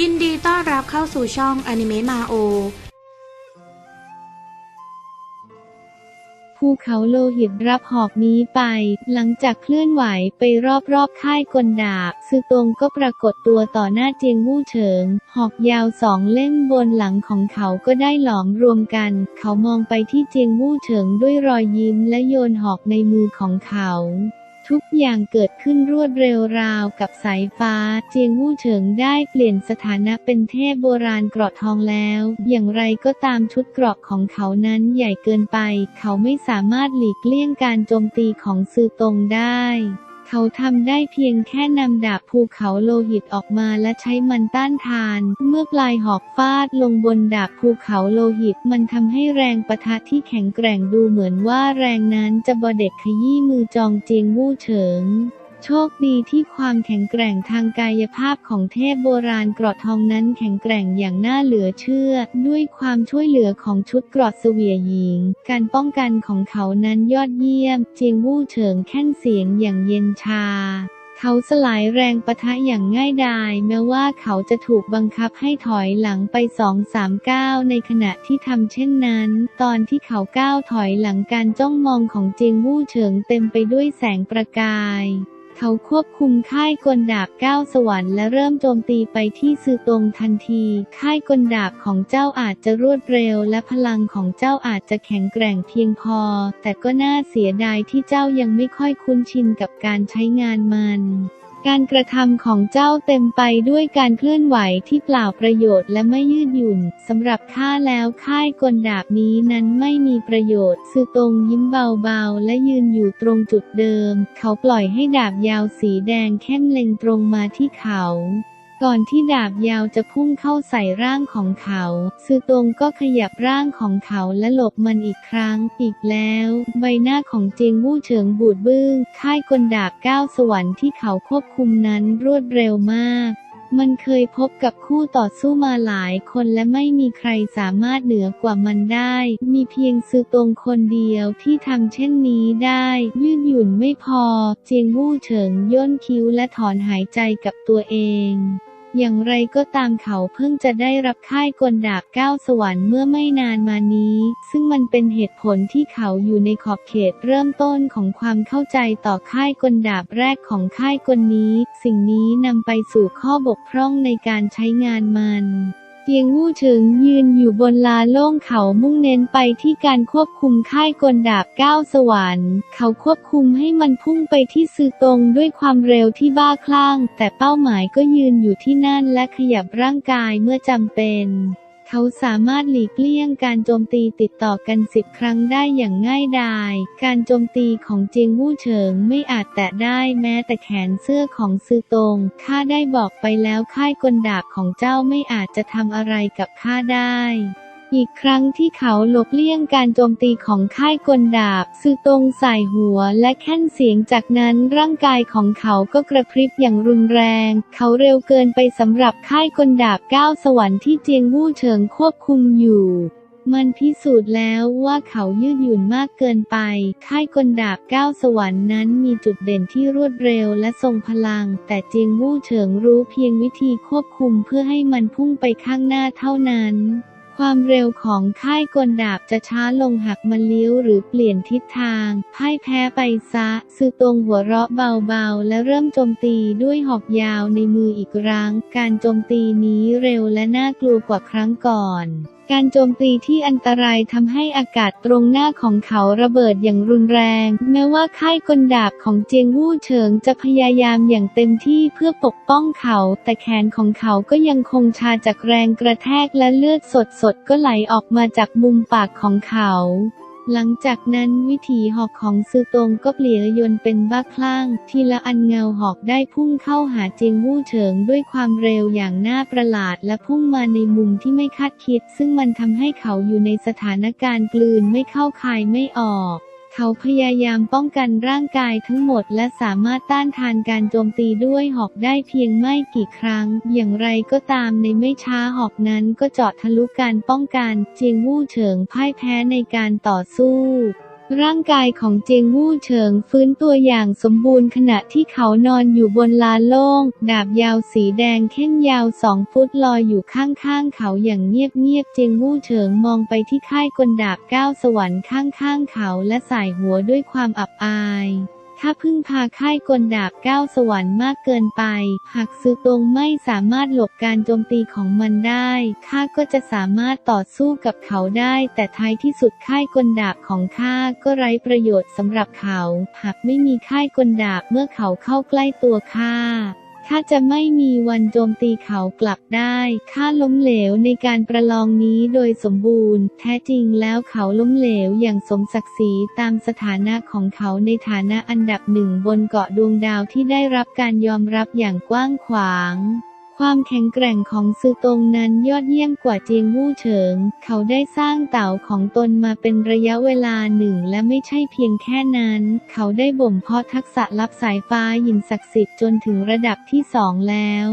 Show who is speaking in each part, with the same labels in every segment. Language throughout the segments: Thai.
Speaker 1: ยินดีต้อนรับเข้าสู่ช่องอนิเมะมาโอ
Speaker 2: ภูเขาโลหิตรับหอกนี้ไป หลังจากเคลื่อนไหวไปรอบๆค่ายกลดาบซือตงก็ปรากฏตัวต่อหน้าเจียงมู่เฉิง หอกยาวสองเล่มบนหลังของเขาก็ได้หลอมรวมกัน เขามองไปที่เจียงมู่เฉิงด้วยรอยยิ้มและโยนหอกในมือของเขา ทุกอย่างเกิดขึ้นรวดเร็วราวกับสายฟ้า เจียงวู่เฉิงได้เปลี่ยนสถานะเป็นเทพโบราณเกราะทองแล้ว อย่างไรก็ตามชุดเกราะของเขานั้นใหญ่เกินไป เขาไม่สามารถหลีกเลี่ยงการโจมตีของซือตงได้ เขาทำได้เพียงแค่นำดาบภูเขาโลหิตออกมาและใช้มันต้านทาน เมื่อปลายหอกฟาดลงบนดาบภูเขาโลหิต มันทำให้แรงปะทะที่แข็งแกร่งดูเหมือนว่าแรงนั้นจะบอเด็ดขยี้มือจองเจียงวู่เฉิง โชคดีที่ความแข็งแกร่งทางกายภาพของเทพโบราณเกราะทองนั้นแข็งแกร่งอย่างน่าเหลือเชื่อ ด้วยความช่วยเหลือของชุดเกราะเสวียหญิง การป้องกันของเขานั้นยอดเยี่ยม เจียงวู่เฉิงแค่นเสียงอย่างเย็นชาเขาสลายแรงปะทะอย่างง่ายดายแม้ว่าเขาจะถูกบังคับให้ถอยหลังไปสองสามก้าวในขณะที่ทำเช่นนั้น ตอนที่เขาก้าวถอยหลังการจ้องมองของเจียงวู่เฉิงเต็มไปด้วยแสงประกาย เขาควบคุมค่ายกลดาบก้าวสวรรค์และเริ่มโจมตีไปที่ซือตรงทันที ค่ายกลดาบของเจ้าอาจจะรวดเร็ว และพลังของเจ้าอาจจะแข็งแกร่งเพียงพอ แต่ก็น่าเสียดายที่เจ้ายังไม่ค่อยคุ้นชินกับการใช้งานมัน การกระทำของเจ้าเต็มไปด้วยการเคลื่อนไหวที่เปล่าประโยชน์และไม่ยืดหยุ่นสำหรับข้าแล้วค่ายกลดาบนี้นั้นไม่มีประโยชน์ ซือตรงยิ้มเบาๆ และยืนอยู่ตรงจุดเดิม เขาปล่อยให้ดาบยาวสีแดงเข้มเล็งตรงมาที่เขา ก่อนที่ดาบยาวจะพุ่งเข้าใส่ร่างของเขา ซือตงก็ขยับร่างของเขาและหลบมันอีกครั้ง อีกแล้ว ใบหน้าของเจียงวู่เฉิงบูดบึ้ง ค่ายกลดาบก้าวสวรรค์ที่เขาควบคุมนั้นรวดเร็วมากมันเคยพบกับคู่ต่อสู้มาหลายคนและไม่มีใครสามารถเหนือกว่ามันได้ มีเพียงซือตงคนเดียวที่ทำเช่นนี้ได้ ยืดหยุ่นไม่พอ เจียงวู่เฉิงย่นคิ้วและถอนหายใจกับตัวเอง อย่างไรก็ตามเขาเพิ่งจะได้รับค่ายกลดาบก้าวสวรรค์เมื่อไม่นานมานี้ ซึ่งมันเป็นเหตุผลที่เขาอยู่ในขอบเขตเริ่มต้นของความเข้าใจต่อค่ายกลดาบแรกของค่ายกลนี้ สิ่งนี้นำไปสู่ข้อบกพร่องในการใช้งานมัน เตียงวู่เฉิงยืนอยู่บนลาโล่งเขามุ่งเน้นไปที่การควบคุมค่ายกลดาบก้าวสวรรค์ เขาควบคุมให้มันพุ่งไปที่ซือตรงด้วยความเร็วที่บ้าคลั่ง แต่เป้าหมายก็ยืนอยู่ที่นั่นและขยับร่างกายเมื่อจำเป็น เขาสามารถหลีกเลี่ยงการโจมตีติดต่อกันสิบครั้งได้อย่างง่ายดาย การโจมตีของเจียงวู่เฉิงไม่อาจแตะได้แม้แต่แขนเสื้อของซือตง ข้าได้บอกไปแล้วค่ายกลดาบของเจ้าไม่อาจจะทำอะไรกับข้าได้ อีกครั้งที่เขาหลบเลี่ยงการโจมตีของค่ายกลดาบซือตรงใส่หัวและแค่นเสียงจากนั้นร่างกายของเขาก็กระพริบอย่างรุนแรง เขาเร็วเกินไปสำหรับค่ายกลดาบก้าวสวรรค์ที่เจียงวู่เฉิงควบคุมอยู่มันพิสูจน์แล้วว่าเขายืดหยุ่นมากเกินไป ค่ายกลดาบก้าวสวรรค์นั้นมีจุดเด่นที่รวดเร็วและทรงพลัง แต่เจียงวู่เฉิงรู้เพียงวิธีควบคุมเพื่อให้มันพุ่งไปข้างหน้าเท่านั้น ความเร็วของค่ายกลดาบจะช้าลงหากมันเลี้ยวหรือเปลี่ยนทิศทาง พ่ายแพ้ไปซะซือตรงหัวเราะเบาๆ และเริ่มโจมตีด้วยหอกยาวในมืออีกครั้ง การโจมตีนี้เร็วและน่ากลัวกว่าครั้งก่อน การโจมตีที่อันตรายทำให้อากาศตรงหน้าของเขาระเบิดอย่างรุนแรง แม้ว่าค่ายกลดาบของเจียงวู่เฉิงจะพยายามอย่างเต็มที่เพื่อปกป้องเขา แต่แขนของเขาก็ยังคงชาจากแรงกระแทกและเลือดสดๆก็ไหลออกมาจากมุมปากของเขา หลังจากนั้นวิถีหอกของซือตงก็เปลี่ยนยนเป็นบ้าคลั่ง ทีละอันเงาหอกได้พุ่งเข้าหาเจียงวู่เฉิงด้วยความเร็วอย่างน่าประหลาดและพุ่งมาในมุมที่ไม่คาดคิด ซึ่งมันทำให้เขาอยู่ในสถานการณ์กลืนไม่เข้าคายไม่ออก เขาพยายามป้องกันร่างกายทั้งหมด และสามารถต้านทานการโจมตีด้วยหอกได้เพียงไม่กี่ครั้ง อย่างไรก็ตามในไม่ช้าหอกนั้นก็เจาะทะลุการป้องกัน เจียงวู่เฉิงพ่ายแพ้ในการต่อสู้ ร่างกายของเจงวู่เฉิงฟื้นตัวอย่างสมบูรณ์ขณะที่เขานอนอยู่บนลานโล่ง ดาบยาวสีแดงเข้มยาวสองฟุตลอยอยู่ข้างๆเขาอย่างเงียบๆ เจียงวู่เฉิงมองไปที่ค่ายกลดาบก้าวสวรรค์ข้างๆเขาและสายหัวด้วยความอับอาย ถ้าพึ่งพาค่ายกลดาบก้าวสวรรค์มากเกินไป หากซือตงไม่สามารถหลบการโจมตีของมันได้ข้าก็จะสามารถต่อสู้กับเขาได้ แต่ท้ายที่สุดค่ายกลดาบของข้าก็ไร้ประโยชน์สำหรับเขา หากไม่มีค่ายกลดาบเมื่อเขาเข้าใกล้ตัวข้า ข้าจะไม่มีวันโจมตีเขากลับได้ข้าล้มเหลวในการประลองนี้โดยสมบูรณ์ แท้จริงแล้วเขาล้มเหลวอย่างสมศักดิ์ศรีตามสถานะของเขาในฐานะอันดับหนึ่งบนเกาะดวงดาวที่ได้รับการยอมรับอย่างกว้างขวาง ความแข็งแกร่งของซือตงนั้นยอดเยี่ยมกว่าเจียงวู่เฉิง เขาได้สร้างเต่าของตนมาเป็นระยะเวลาหนึ่งและไม่ใช่เพียงแค่นั้น เขาได้บ่มเพาะทักษะลับสายฟ้าหยินศักดิ์สิทธิ์จนถึงระดับที่สองแล้ว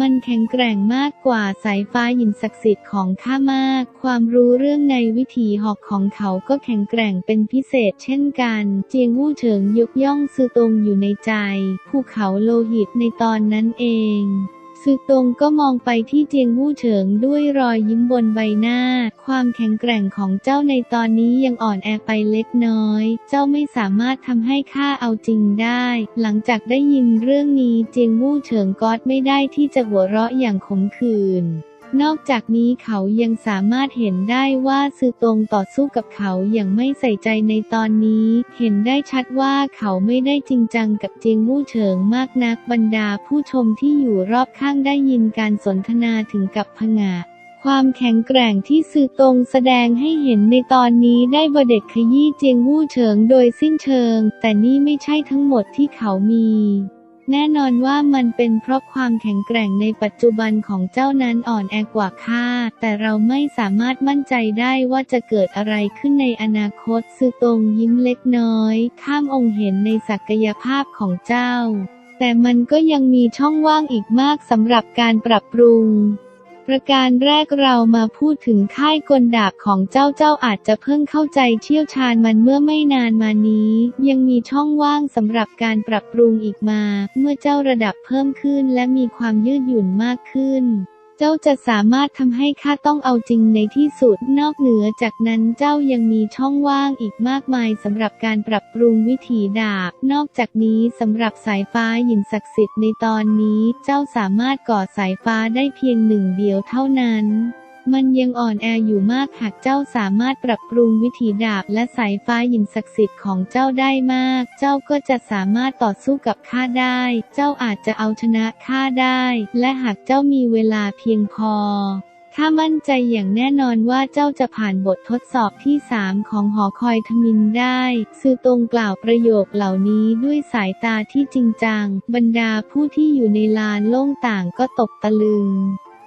Speaker 2: มันแข็งแกร่งมากกว่าสายฟ้าหยินศักดิ์สิทธิ์ของข้ามาก ความรู้เรื่องในวิถีหอกของเขาก็แข็งแกร่งเป็นพิเศษเช่นกัน เจียงวู่เฉิงยกย่องซือตรงอยู่ในใจ ภูเขาโลหิตในตอนนั้นเอง ซือตงก็มองไปที่เจียงวู่เฉิงด้วยรอยยิ้มบนใบหน้า ความแข็งแกร่งของเจ้าในตอนนี้ยังอ่อนแอไปเล็กน้อย เจ้าไม่สามารถทำให้ข้าเอาจริงได้ หลังจากได้ยินเรื่องนี้เจียงวู่เฉิงก็ไม่ได้ที่จะหัวเราะอย่างขมขื่น นอกจากนี้เขายังสามารถเห็นได้ว่าซือตงต่อสู้กับเขาอย่างไม่ใส่ใจในตอนนี้ เห็นได้ชัดว่าเขาไม่ได้จริงจังกับเจียงวู่เฉิงมากนักบรรดาผู้ชมที่อยู่รอบข้างได้ยินการสนทนาถึงกับผงะความแข็งแกร่งที่ซือตงแสดงให้เห็นในตอนนี้ได้บเด็ดขยี้เจียงวู่เฉิงโดยสิ้นเชิง แต่นี่ไม่ใช่ทั้งหมดที่เขามี แน่นอนว่ามันเป็นเพราะความแข็งแกร่งในปัจจุบันของเจ้านั้นอ่อนแอกว่าข้า แต่เราไม่สามารถมั่นใจได้ว่าจะเกิดอะไรขึ้นในอนาคตซือตรงยิ้มเล็กน้อย ข้ามองค์เห็นในศักยภาพของเจ้า แต่มันก็ยังมีช่องว่างอีกมากสำหรับการปรับปรุง ประการแรกเรามาพูดถึงค่ายกลดาบของเจ้าเจ้าอาจจะเพิ่งเข้าใจเชี่ยวชาญมันเมื่อไม่นานมานี้ ยังมีช่องว่างสำหรับการปรับปรุงอีกมา เมื่อเจ้าระดับเพิ่มขึ้นและมีความยืดหยุ่นมากขึ้น จ้าจะสามารถทำให้ข้าต้องเอาจริงในที่สุด นอกเหนือจากนั้นเจ้ายังมีช่องว่างอีกมากมายสำหรับการปรับปรุงวิถีดาบ นอกจากนี้สำหรับสายฟ้าหยินศักดิ์สิทธิ์ในตอนนี้ เจ้าสามารถก่อสายฟ้าได้เพียงหนึ่งเดียวเท่านั้น มันยังอ่อนแออยู่มากหากเจ้าสามารถปรับปรุงวิถีดาบและสายฟ้าหยินศักดิ์สิทธิ์ของเจ้าได้มาก เจ้าก็จะสามารถต่อสู้กับข้าได้ เจ้าอาจจะเอาชนะข้าได้ และหากเจ้ามีเวลาเพียงพอข้ามั่นใจอย่างแน่นอนว่าเจ้าจะผ่านบททดสอบที่สามของหอคอยทมินได้ ซือตรงกล่าวประโยคเหล่านี้ด้วยสายตาที่จริงจัง บรรดาผู้ที่อยู่ในลานโล่งต่างก็ตกตะลึง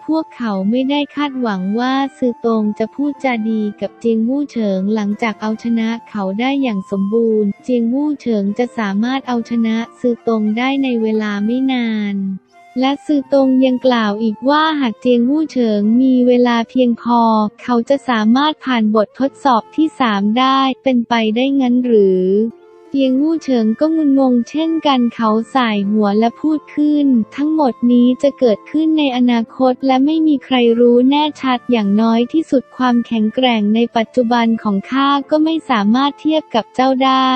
Speaker 2: พวกเขาไม่ได้คาดหวังว่าซือตงจะพูดจาดีกับเจียงวู่เฉิงหลังจากเอาชนะเขาได้อย่างสมบูรณ์ เจียงวู่เฉิงจะสามารถเอาชนะซือตงได้ในเวลาไม่นานและซือตงยังกล่าวอีกว่าหากเจียงวู่เฉิงมีเวลาเพียงพอ เขาจะสามารถผ่านบททดสอบที่สามได้เป็นไปได้งั้นหรือ เจียงวู่เฉิงก็งุนงงเช่นกันเขาสายหัวและพูดขึ้น ทั้งหมดนี้จะเกิดขึ้นในอนาคตและไม่มีใครรู้แน่ชัดอย่างน้อยที่สุดความแข็งแกร่งในปัจจุบันของข้าก็ไม่สามารถเทียบกับเจ้าได้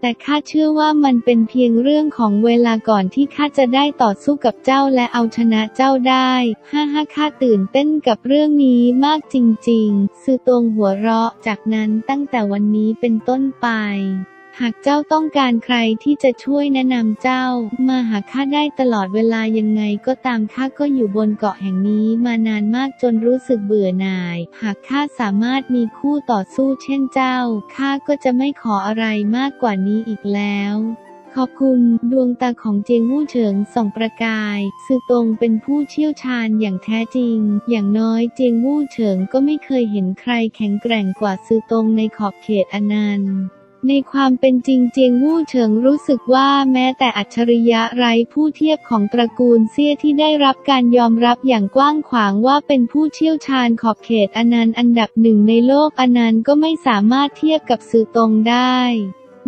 Speaker 2: แต่ข้าเชื่อว่ามันเป็นเพียงเรื่องของเวลาก่อนที่ข้าจะได้ต่อสู้กับเจ้าและเอาชนะเจ้าได้ ฮ่าฮ่าข้าตื่นเต้นกับเรื่องนี้มากจริงๆ ซื่อตรงหัวเราะ จากนั้นตั้งแต่วันนี้เป็นต้นไป หากเจ้าต้องการใครที่จะช่วยแนะนำเจ้า มาหาข้าได้ตลอดเวลายังไงก็ตามข้าก็อยู่บนเกาะแห่งนี้มานานมากจนรู้สึกเบื่อหน่าย หากข้าสามารถมีคู่ต่อสู้เช่นเจ้าข้าก็จะไม่ขออะไรมากกว่านี้อีกแล้วขอบคุณดวงตาของเจียงวู่เฉิงส่องประกาย ซื่อตรงเป็นผู้เชี่ยวชาญอย่างแท้จริง อย่างน้อยเจียงวู่เฉิงก็ไม่เคยเห็นใครแข็งแกร่งกว่าซื่อตรงในขอบเขตอนันต์ ในความเป็นจริงเจียงวู่เฉิงรู้สึกว่าแม้แต่อัจฉริยะไร้ผู้เทียบของตระกูลเซี่ยที่ได้รับการยอมรับอย่างกว้างขวางว่าเป็นผู้เชี่ยวชาญขอบเขตอนันต์อันดับหนึ่งในโลกอนันต์ก็ไม่สามารถเทียบกับสื่อตรงได้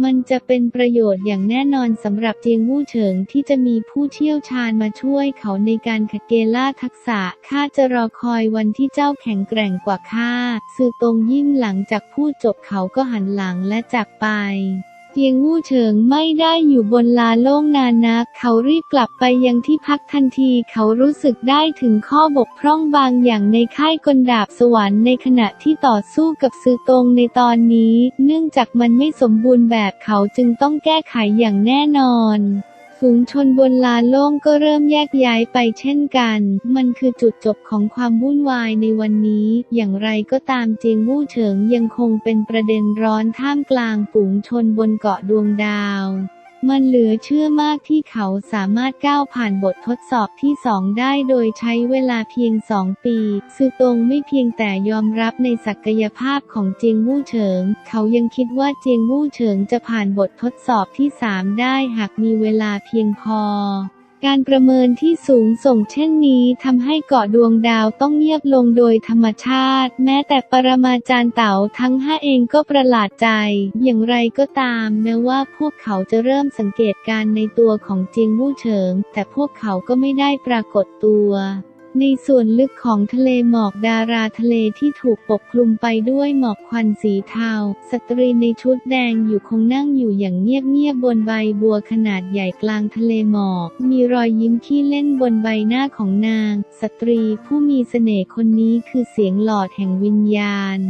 Speaker 2: มันจะเป็นประโยชน์อย่างแน่นอนสำหรับเจียงวู่เฉิงที่จะมีผู้เชี่ยวชาญมาช่วยเขาในการขัดเกลล่าทักษะ ข้าจะรอคอยวันที่เจ้าแข็งแกร่งกว่าข้า สื่อตรงยิ้มหลังจากพูดจบเขาก็หันหลังและจากไป เจียงวู่เฉิงไม่ได้อยู่บนลาโล่งนานนัก เขารีบกลับไปยังที่พักทันที เขารู้สึกได้ถึงข้อบกพร่องบางอย่างในค่ายกลดาบสวรรค์ในขณะที่ต่อสู้กับซือตงในตอนนี้ เนื่องจากมันไม่สมบูรณ์แบบเขาจึงต้องแก้ไขอย่างแน่นอน ฝูงชนบนลานโล่งก็เริ่มแยกย้ายไปเช่นกัน มันคือจุดจบของความวุ่นวายในวันนี้ อย่างไรก็ตามเจียงวู่เฉิงยังคงเป็นประเด็นร้อนท่ามกลางฝูงชนบนเกาะดวงดาว มันเหลือเชื่อมากที่เขาสามารถก้าวผ่านบททดสอบที่สองได้โดยใช้เวลาเพียงสองปี ซือตงไม่เพียงแต่ยอมรับในศักยภาพของเจียงวู่เฉิง เขายังคิดว่าเจียงวู่เฉิงจะผ่านบททดสอบที่สามได้หากมีเวลาเพียงพอ การประเมินที่สูงส่งเช่นนี้ทำให้เกาะดวงดาวต้องเงียบลงโดยธรรมชาติ แม้แต่ปรมาจารย์เต๋าทั้งห้าเองก็ประหลาดใจ อย่างไรก็ตาม แม้ว่าพวกเขาจะเริ่มสังเกตการณ์ในตัวของเจียงวู่เฉิง แต่พวกเขาก็ไม่ได้ปรากฏตัว ในส่วนลึกของทะเลหมอกดาราทะเลที่ถูกปกคลุมไปด้วยหมอกควันสีเทา สตรีในชุดแดงอยู่คงนั่งอยู่อย่างเงียบๆบนใบบัวขนาดใหญ่กลางทะเลหมอก มีรอยยิ้มขี้เล่นบนใบหน้าของนาง สตรีผู้มีเสน่ห์คนนี้คือเสียงหลอดแห่งวิญญาณ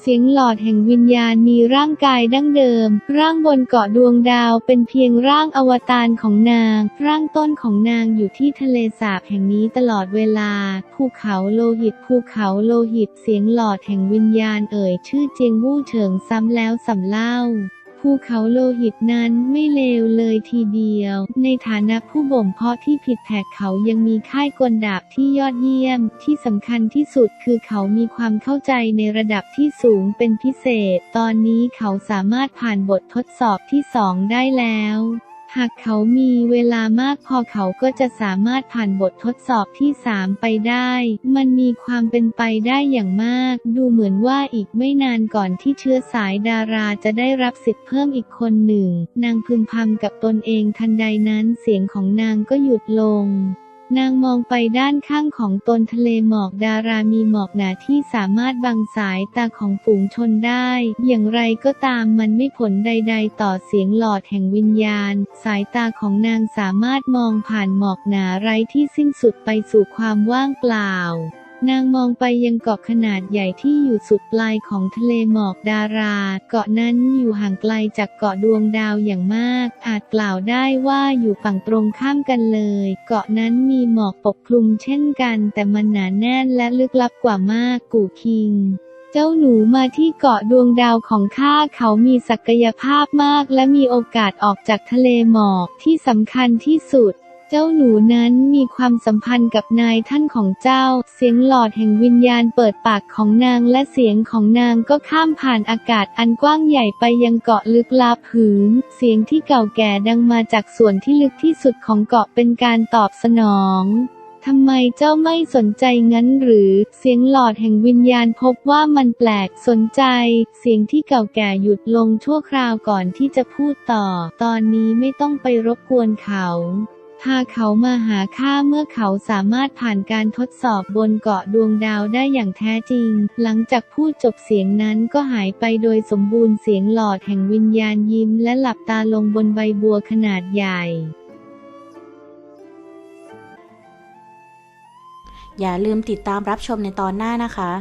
Speaker 2: เสียงหลอดแห่งวิญญาณมีร่างกายดั้งเดิม ร่างบนเกาะดวงดาวเป็นเพียงร่างอวตารของนาง ร่างต้นของนางอยู่ที่ทะเลสาบแห่งนี้ตลอดเวลา ภูเขาโลหิตภูเขาโลหิตเสียงหลอดแห่งวิญญาณเอ่ยชื่อเจียงวู่เฉิงซ้ำแล้วซ้ำเล่า ภูเขาโลหิตนั้นไม่เลวเลยทีเดียว ในฐานะผู้บ่มเพาะที่ผิดแผกเขายังมีค่ายกลดาบที่ยอดเยี่ยม ที่สำคัญที่สุดคือเขามีความเข้าใจในระดับที่สูงเป็นพิเศษ ตอนนี้เขาสามารถผ่านบททดสอบที่สองได้แล้ว หากเขามีเวลามากพอเขาก็จะสามารถผ่านบททดสอบที่ 3 ไปได้ มันมีความเป็นไปได้อย่างมาก ดูเหมือนว่าอีกไม่นานก่อนที่เชื้อสายดาราจะได้รับสิทธิ์เพิ่มอีกคนหนึ่ง นางพึมพำกับตนเองทันใดนั้นเสียงของนางก็หยุดลง นางมองไปด้านข้างของตนทะเลหมอกดารามีหมอกหนาที่สามารถบังสายตาของฝูงชนได้ อย่างไรก็ตามมันไม่ผลใด ๆ ต่อเสียงหลอดแห่งวิญญาณ สายตาของนางสามารถมองผ่านหมอกหนาไร้ที่สิ้นสุดไปสู่ความว่างเปล่า นางมองไปยังเกาะขนาดใหญ่ที่อยู่สุดปลายของทะเลหมอกดารา เกาะนั้นอยู่ห่างไกลจากเกาะดวงดาวอย่างมาก อาจกล่าวได้ว่าอยู่ฝั่งตรงข้ามกันเลย เกาะนั้นมีหมอกปกคลุมเช่นกัน แต่มันหนาแน่นและลึกลับกว่ามาก กูคิงเจ้าหนูมาที่เกาะดวงดาวของข้าเขามีศักยภาพมากและมีโอกาสออกจากทะเลหมอกที่สำคัญที่สุด เจ้าหนูนั้นมีความสัมพันธ์กับนายท่านของเจ้า เสียงหลอดแห่งวิญญาณเปิดปากของนางและเสียงของนางก็ข้ามผ่านอากาศอันกว้างใหญ่ไปยังเกาะลึกลับหืน เสียงที่เก่าแก่ดังมาจากส่วนที่ลึกที่สุดของเกาะเป็นการตอบสนองทำไมเจ้าไม่สนใจงั้นหรือ เสียงหลอดแห่งวิญญาณพบว่ามันแปลกสนใจ เสียงที่เก่าแก่หยุดลงชั่วคราวก่อนที่จะพูดต่อ ตอนนี้ไม่ต้องไปรบกวนเขา พาเขามาหาข้าเมื่อเขาสามารถผ่านการทดสอบบนเกาะดวงดาวได้อย่างแท้จริง หลังจากพูดจบเสียงนั้นก็หายไปโดยสมบูรณ์เสียงหลอดแห่งวิญญาณยิ้มและหลับตาลงบนใบบัวขนาดใหญ่
Speaker 1: อย่าลืมติดตามรับชมในตอนหน้านะคะ